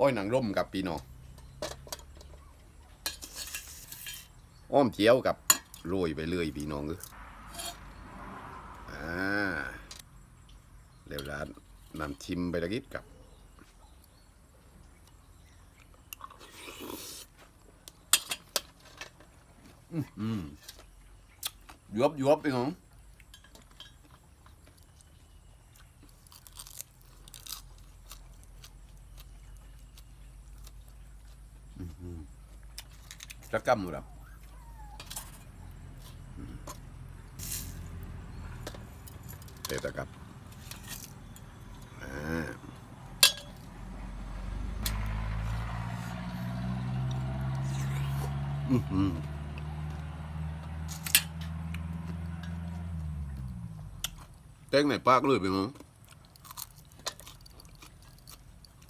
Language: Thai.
อ้อยหนังร่มกับพี่น้องอ้อมเจียวกับโรยไปเรื่อยพี่น้องเอออ่าเร็วร้านนำชิมไปตะกี้กับอืมยวบยวบพี่น้อง จะกำหมดอะเตะตะกับอ่าอือหือเต้งไหนปากเลยไปมั้ง